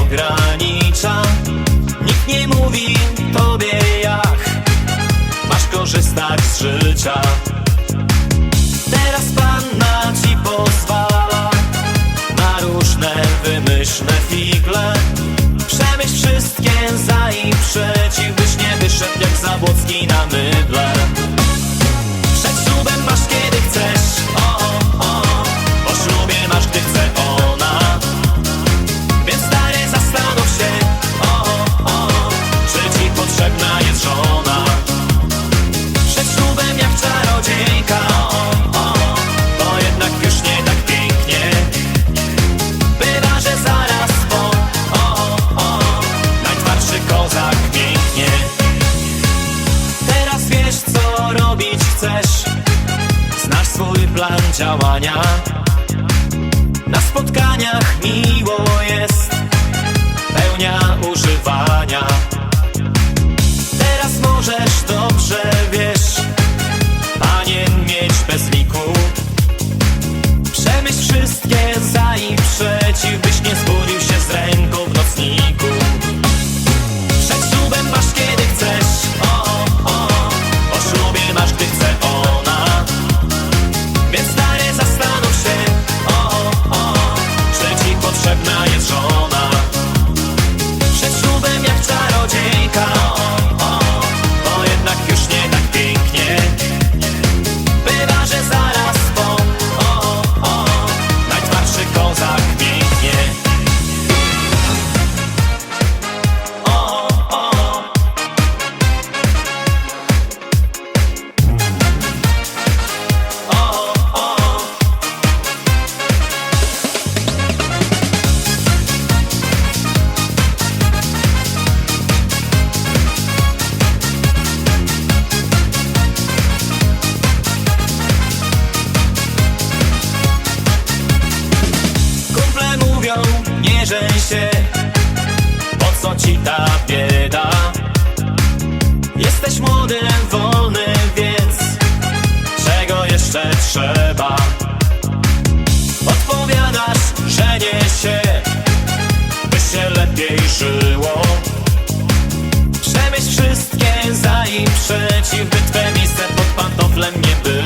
ogranicza. Nikt nie mówi tobie jak. Masz korzystać z życia. Teraz Panna ci pozwala Na różne wymyślne figle. Przemyśl wszystkie za i przeciw Byś nie wyszedł jak Zabłocki na mydle. plan działania. Na spotkaniach miło jest Pełnia używania. Teraz możesz to żeń się Po co ci ta bieda? Jesteś młody, wolny, więc Czego jeszcze trzeba? Odpowiadasz, że nie się By się lepiej żyło Przemyśl wszystkie za i przeciw By twe miejsce pod pantoflem nie było